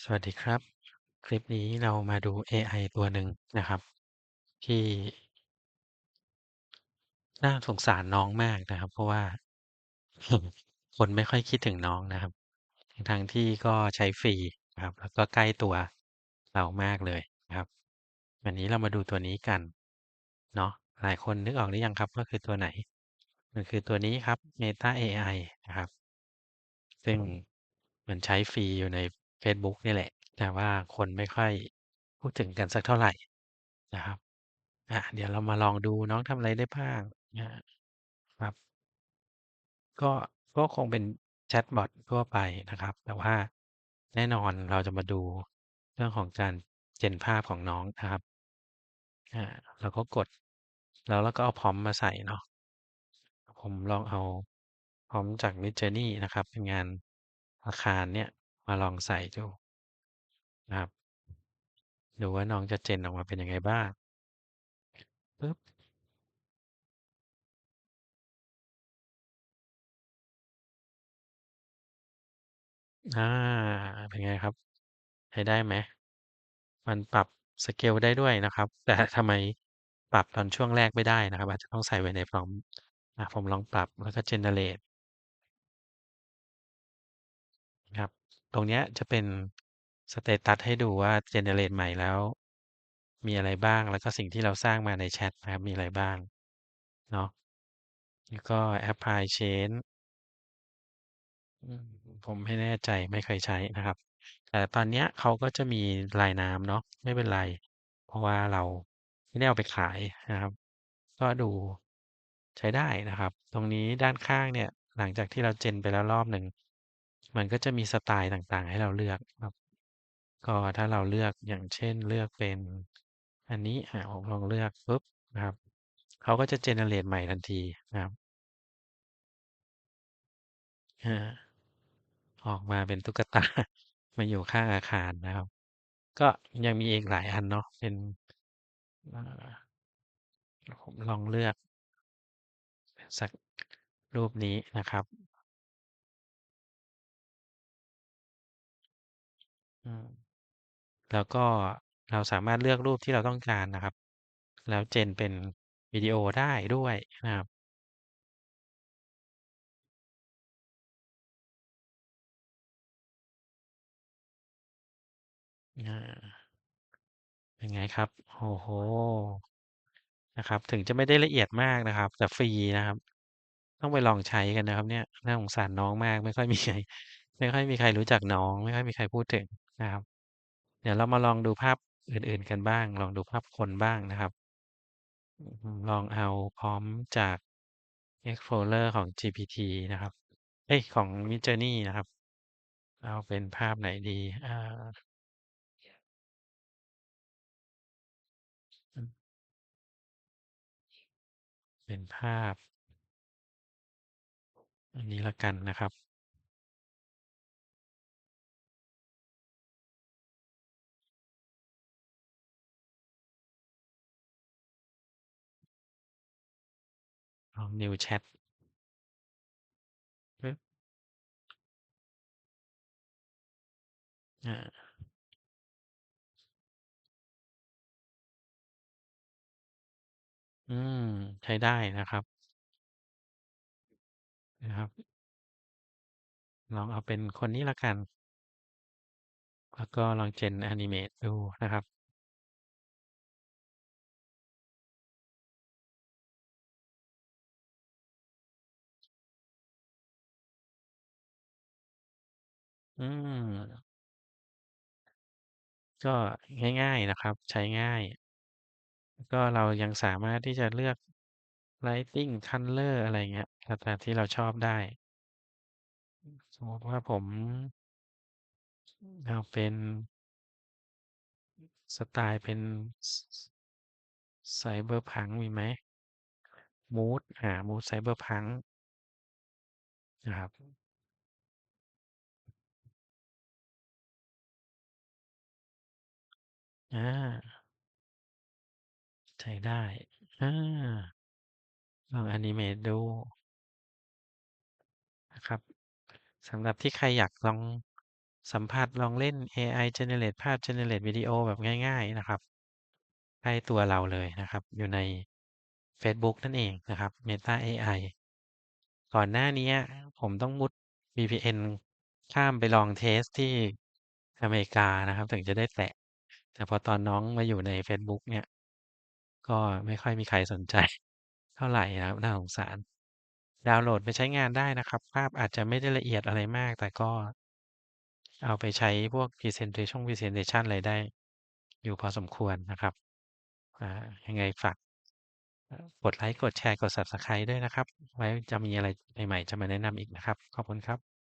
สวัสดีครับ คลิปนี้เรามาดูเอไอตัวหนึ่งนะครับ ที่ น่าสงสารน้องมากนะครับ เพราะว่า คนไม่ค่อยคิดถึงน้องนะครับ ทั้งที่ก็ใช้ฟรีนะครับ แล้วก็ใกล้ตัวเรามากเลยนะครับ วันนี้เรามาดูตัวนี้กันเนาะหลายคนนึกออกหรือยังครับว่าคือตัวไหน?มันคือตัวนี้ครับ Meta เอไอนะครับ ซึ่งมันใช้ฟรีอยู่ใน เฟซบุ๊กนี่แหละ แต่ว่าคนไม่ค่อยพูดถึงกันสักเท่าไรนะครับ อา เดี๋ยวเรามาลองดูน้องทำอะไรได้บ้าง อา ครับ ก็ ก็คงเป็นแชตบอตทั่วไปนะครับ แต่ว่าแน่นอนเราจะมาดูเรื่องของการ Gen ภาพของน้องนะครับ อา เราก็กด แล้วเราก็เอา Prompt มาใส่เนาะ ผมลองเอา Prompt จาก Midjourney นะครับ เป็นงานอาคารเนี่ย มาลองใส่ดูนะครับ ดูว่าน้องจะ Gen ออกมาเป็นยังไงบ้าง ปึ๊บ อา เป็นไงครับ ใช้ได้ไหม?มันปรับสเกลได้ด้วยนะครับ แต่ทำไมปรับตอนช่วงแรกไม่ได้นะครับ อาจจะต้องใส่ไว้ใน Prompt อาผมลองปรับแล้วก็ Generate ตรงเนี้ยจะเป็นสเตตัสให้ดูว่า Generate ใหม่แล้ว มีอะไรบ้างแล้วก็สิ่งที่เราสร้างมาในแชตนะครับ มีอะไรบ้างเนาะแล้วก็ Apply chain ผมไม่แน่ใจไม่เคยใช้นะครับ แต่ตอนเนี้ยเขาก็จะมีลายน้ำเนาะไม่เป็นไร เพราะว่าเราไม่ได้เอาไปขายนะครับ ก็ดูใช้ได้นะครับ ตรงนี้ด้านข้างเนี่ย หลังจากที่เรา Gen ไปแล้วรอบหนึ่ง มันก็จะมีสไตล์ต่าง ๆ ให้เราเลือกครับ ก็ถ้าเราเลือก อย่างเช่น เลือกเป็นอันนี้ อา ผมลองเลือกปุ๊บ นะครับ เขาก็จะ Generate ใหม่ทันทีนะครับอออกมาเป็นตุ๊ก ตา มาอยู่ข้างอาคารนะครับ ก็ยังมีอีกหลายอันเนาะ เป็นอ่าเดี๋ยวผมลองเลือก สักรูปนี้นะครับ อืม แล้วก็เราสามารถเลือกรูปที่เราต้องการนะครับ แล้ว Gen เป็นวิดีโอได้ด้วยนะครับ อา เป็นไงครับ?โอ้โฮ นะครับ ถึงจะไม่ได้ละเอียดมากนะครับ แต่ฟรีนะครับ ต้องไปลองใช้กันนะครับเนี่ย น่าสงสารน้องมาก ไม่ค่อย มีใคร ไม่ค่อยมีใครรู้จักน้อง ไม่ค่อยมีใครพูดถึง นะครับ เดี๋ยวเรามาลองดูภาพอื่น ๆ กันบ้าง ลองดูภาพคนบ้างนะครับ ลองเอา Prompt จาก Explorer ของ GPT นะครับ เอ๊ยของ Midjourney นะครับ เอาเป็นภาพไหนดี?อาอืมเป็นภาพ อันนี้ล้วกันนะครับ New Chat ฮึอาอืม ใช้ได้นะครับ นะครับ ลองเอาเป็นคนนี้ล้วกัน แล้วก็ลอง Gen Animate ดูนะครับ อืม ก็ง่าย ๆ นะครับ ใช้ง่ายก็เรายังสามารถที่จะเลือก Lighting Color อะไรอย่างเงี้ย แล้วแต่ที่เราชอบได้ อืม สมมุติว่าผม เอาเป็น สไตล์เป็นสส Cyberpunk มีไหม? Mood อา Mood Cyberpunk นะครับ อา ใช้ได้ อาลอง Animate ดู นะครับ สำหรับที่ใครอยากลองสัมผัส ลองเล่นเอไอ generate ภาพ generate วิดีโอแบบง่าย ๆ นะครับ ใกล้ตัวเราเลยนะครับ อยู่ในเฟซบุ๊กนั่นเองนะครับ Meta AI ก่อนหน้าเนี้ย ผมต้องมุด VPN ข้ามไปลองเทสที่อเมริกานะครับ ถึงจะได้แตะ แต่พอตอนน้องมาอยู่ในเฟซบุ๊กเนี่ย ก็ไม่ค่อยมีใครสนใจ เท่าไรนะครับ น่าสงสาร ดาวน์โหลดไปใช้งานได้นะครับ ภาพอาจจะไม่ได้ละเอียดอะไรมาก แต่ก็ เอาไปใช้พวกพรีเซนเทช่งพรีเซนเทชันอะไรได้ อยู่พอสมควรนะครับ อ่า ยังไงฝากกดไลก์กดแชร์ กด Subscribe ด้วยนะครับ ไว้จะมีอะไรใหม่ๆ จะมาแนะนำอีกนะครับ ขอบคุณครับ